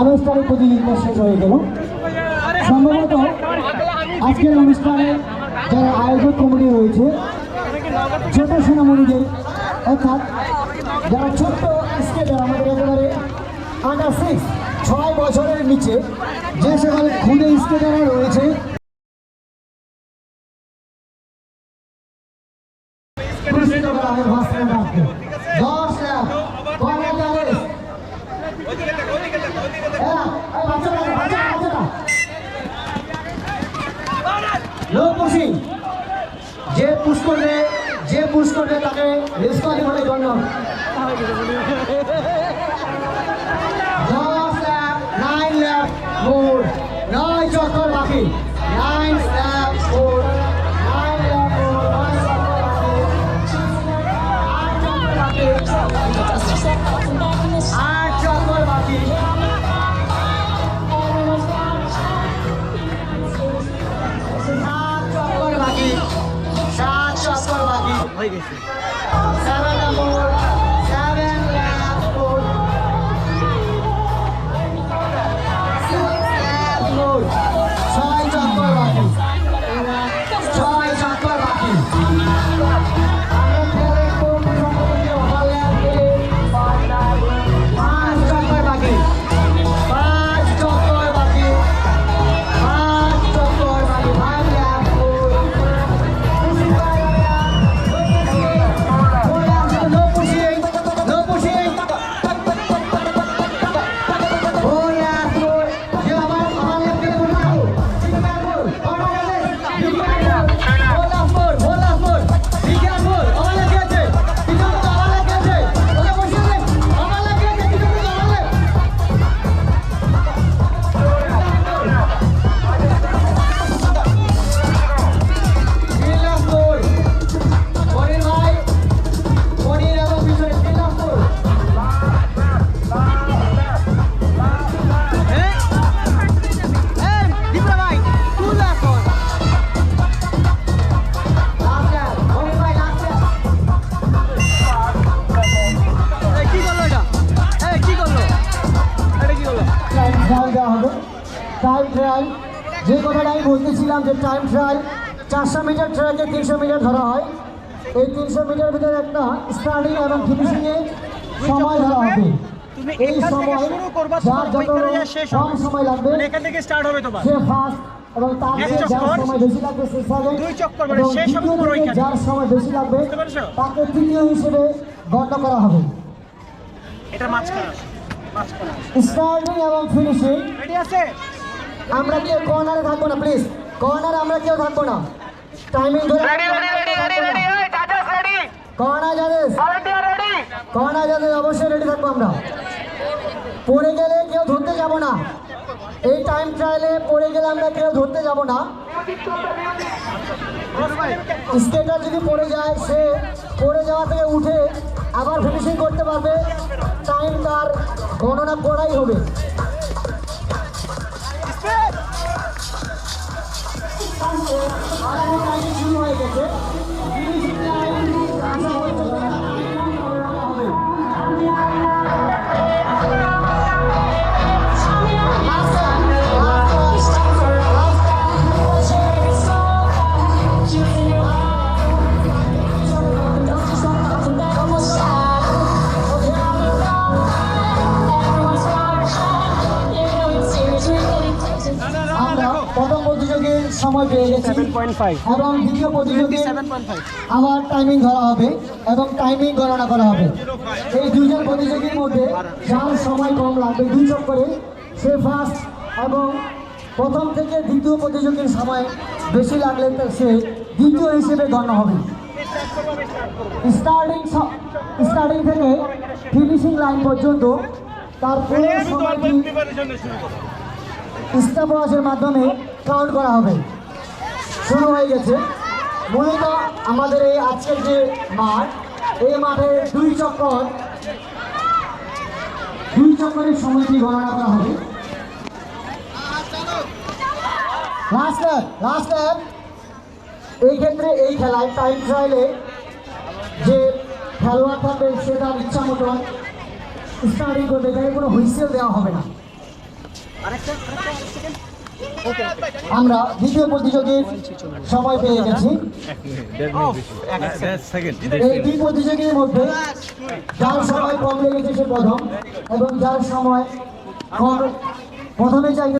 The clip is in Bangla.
আনুষ্ঠানিক প্রতিযোগিতা শেষ হয়ে গেল। সম্ভবত আজকের অনুষ্ঠানে যারা আয়োজক কমিটি রয়েছে, ছোট সোনামণিদের, অর্থাৎ যারা ছোট্ট স্কেটার আমাদের একেবারে আন্ডার সিক্স ছয় বছরের নিচে, যে সকল খুদে স্কেটাররা রয়েছে, পুরস্কৃত ভাস্কর দাসকে। দশ লাখ বাংলাদেশ লোকবসী, যে পুশ করবে যে পুশ করবে তাকে রেস্কোয়ালি হলে জন্য। দশ লাখ নাইন লাখ মোর নয় চক্কর বাকি Sana na mura. Time trial যে কথাটা আমি বলতেছিলাম যে টাইম ট্রায়াল চারশো মিটার ট্র্যাকে তিনশো মিটার ধরা হয়। এই তিনশো মিটার ভিতরে একটা স্টার্টিং এবং ফিনিশিংয়ে সময় ধরা হবে। এই সময় যার যত ওইখানে যা শেষ কম সময় লাগবে মানে সে ফার্স্ট এবং তার সময় বেশি লাগবে সে সেকেন্ড মানে এবং। যার সময় বেশি লাগবে তাকে তৃতীয় হিসেবে গণ্য করা হবে। এটা মাঝখানে স্টার্টিং এবং ফিনিশিং রেডি আছে? আমরা কেউ কর্নারে থাকব না প্লিজ কর্নারে আমরা কেউ থাকব না। টাইমিং ধরে কর্নার যাদের কর্নার যাদের অবশ্যই রেডি থাকব আমরা। পড়ে গেলে কেউ ধরতে যাব না। এই টাইম ট্রায়ালে পড়ে গেলে আমরা কেউ ধরতে যাব না। স্কেটার যদি পড়ে যায় সে পড়ে যাওয়া থেকে উঠে আবার ফিনিশিং করতে পারবে। টাইম তার গণনা করাই হবে। আড়াই টাইম সময় পেয়ে গেছি এবং দ্বিতীয় প্রতিযোগী আবার টাইমিং ধরা হবে এবং টাইমিং গণনা করা হবে এই দুজন প্রতিযোগীর মধ্যে যার সময় কম লাগবে দুই চক্করে সে ফার্স্ট এবং প্রথম থেকে দ্বিতীয় প্রতিযোগীর সময় বেশি লাগলে সে দ্বিতীয় হিসেবে গণ্য হবে স্টার্টিং স্টার্টিং থেকে ফিনিশিং লাইন পর্যন্ত তার পুরো সময়টি স্টাপওয়াচের মাধ্যমে কাউন্ট করা হবে। শুরু হয়ে গেছে। মূলত আমাদের এই আজকের যে মাঠ, এই মাঠে দুই চক্কর, দুই চক্করের সময়টি গণনা করা হবে। লাস্ট এই ক্ষেত্রে এই খেলায় টাইম ট্রায়ালে যে খেলোয়াড় থাকবে, সে তার ইচ্ছা মতন স্টার্টিং করবে। এখানে কোনো হুইসেল দেওয়া হবে না। আরেকটা আমরা দ্বিতীয় প্রতিযোগীর সময় পেয়ে গেছি। এই দুই প্রতিযোগীর মধ্যে যার সময় কম লেগেছে সে প্রথম, এবং যার সময় কম, প্রথমে চাই